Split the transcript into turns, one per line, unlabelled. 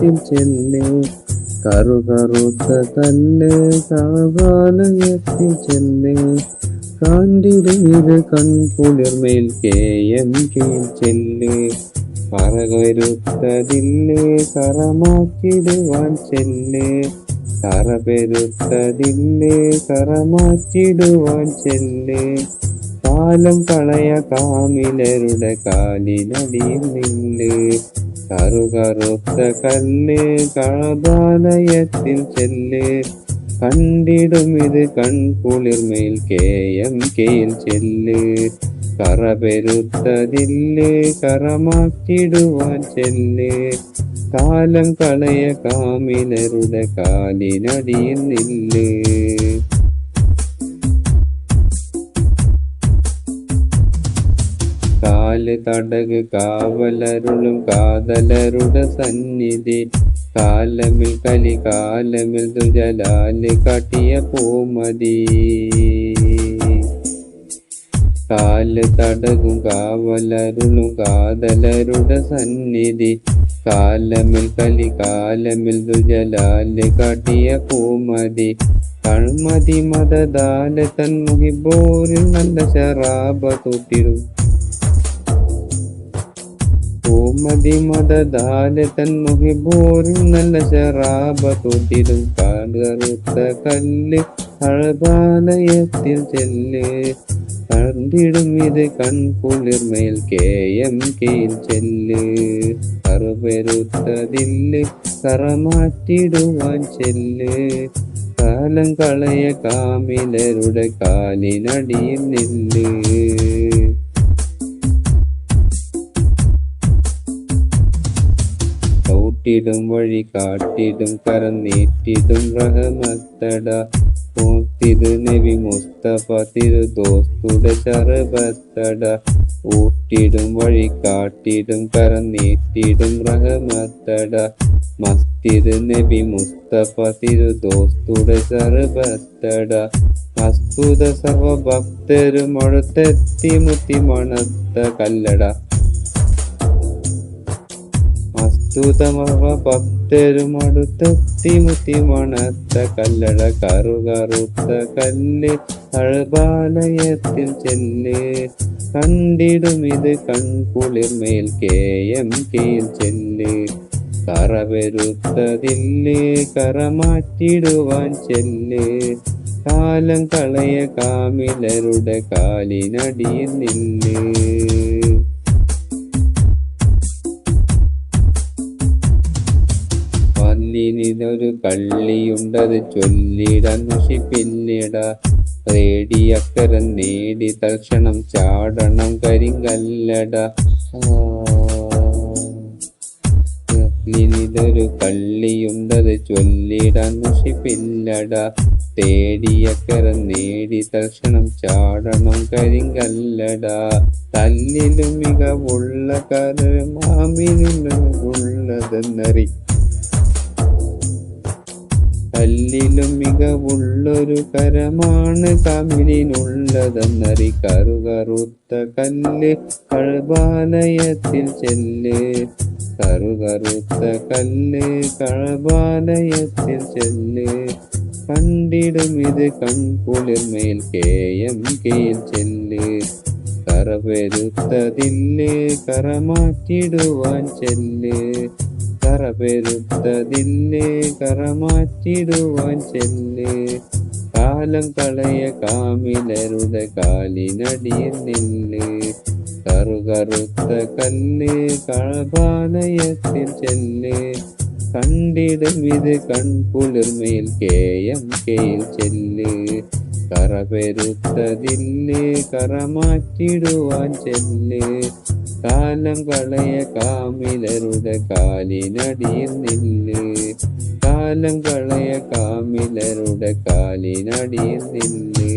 കഴബാലയത്തിൽ ചെല്ല് കറുകറുത്ത കല്ല് കഴബാലയത്തിൽ ചെല്ല് കാണ്ടിടുന്നത് കൺകുളിർമേൽ എം കീഴ് ചെല്ല് കറകരുത്തതില്ലേ കറമാക്കിടുവാൻ ചെല്ല് കറപെരുത്തതില്ലേ കറമാറ്റിടുവാൻ ചെല്ല് കാലം കളയ കാമിലരുടെ കാലിനടിയിൽ നില്ല് കറുകറുത്ത കല്ല് കളബാലയത്തിൽ ചെല്ല്. കണ്ടിടും ഇത് കൺകുളിർമേൽ കേയം കേൽ ചെല്ല്. കറപെരുത്തതില്ലേ കറമാറ്റിടുവാൻ ചെല്ല്. കാലം കളയ കാമിലരുടെ കാലിനടിയിൽ നില്ല്. കാൽ തടക് കാവലരുളും കാതലരുടെ സന്നിധി. കാലമിൽ കലി കാലമിൽ ദുജലാൽ കാട്ടിയ പൂമതി. കാൽ തടകും കാവലരുളും കാതലരുടെ സന്നിധി. കാലമിൽ കലി കാലമിൽ ദുജലാൽ കാട്ടിയ പൂമതി. കൺമതി മതദാല തൻ മുഹിബോരിൽ നല്ല ശറാബ തൊട്ടിടും. പൂമതി മതദാല തൻ മുഹിബോരിൽ നല്ല ശറാബ തൊട്ടിടും കാടുകറുത്ത കല്ല് അഴബാലയത്തിൽ ചെല്ല്. കണ്ടിടും ഇത് കൺകുളിർമേൽ എം കെയിൽ ചെല്ല്. കറുപെരുത്തതില്ല് കറമാറ്റിടുവാൻ ചെല്ല്. കാലം കളയ കാമിലരുടെ കാലിനടിയിൽ നില്ല്. ചവിട്ടിടും വഴി കാട്ടിടും കരം നീട്ടിടും റഹമത്തട പോത്തിത് നബി മുസ്തഫ തിരു ദോസ്തുടെ ചറബത്തട ഊട്ടിടും വഴി കാട്ടിടും കരം നീട്ടിടും റഹമത്തട മസ്തിദ് നബി മുസ്തഫ തിരു ദോസ്തുടെ ചറബത്തട അസ്തുത സർവ ഭക്തരും അടുത്തെത്തി മുത്തി മണത്ത കല്ലട. അസ്തുതമവ ഭക്തരുമടുത്തെത്തി മുത്തി മണത്ത കല്ലട കറു കറുത്ത കല്ല് അഴബാലയത്തിൽ ചെല്ല് കണ്ടിടും ഇത് കൺകുളിർമേൽ കേയം കീൽ ചെല്ല് കറവരുത്തതില്ലേ കറമാറ്റിടുവാൻ ചെല്ല് കാലം കളയ കാമിലരുടെ കാലിനടിയിൽ നില്ല് പല്ലിനൊരു കള്ളിയുണ്ടത് ചൊല്ലിടാൻ പിന്നിട. റേഡിയക്കരം നേടി തൽക്ഷണം ചാടണം കരിങ്കല്ലട. പല്ലിനിതൊരു കള്ളിയുണ്ടത് ചൊല്ലിടാൻ പിന്നട. തേടിയക്കരം നേടി തൽക്ഷണം ചാടണം കരിങ്കല്ലട. തല്ലിലും മികവുള്ള കരമാമിനും ഉള്ളതെന്നറി കല്ലിലും മികവുള്ളൊരു കരമാണ് തമിഴിനുള്ളതെന്നറി കറുകറുത്ത കല്ല് കഴബാലയത്തിൽ ചെല്ല്. കറുകറുത്ത കല്ല് കഴബാലയത്തിൽ ചെല്ല്. കണ്ടിടും ഇത് കൺകുളിർമേൽ കേയം കീൽ ചെല്ല്. കറപെരുത്തതില്ലേ കറമാറ്റിടുവാൻ ചെല്ല്. കറപെരുത്തതില്ലേ കറമാറ്റിടുവാൻ ചെല്ല് കാലം കളയ കാമിലരുടെ കാലിനടിയിൽ നില്ല് കറുകറുത്ത കല്ല് കളപാലയത്തിൽ ചെല്ല് കണ്ടിടും ഇത് കൺകുളിർമേൽ കേയം കേൽ ചെല്ല് കറപെരുത്തതില്ലേ കറമാറ്റിടുവാൻ ചെല്ല് കാലം കളയ കാമിലരുടെ കാലിനടിയിൽ നില്ല് കാലം കളയ കാമിലരുടെ കാലിനടിയിൽ നില്ല്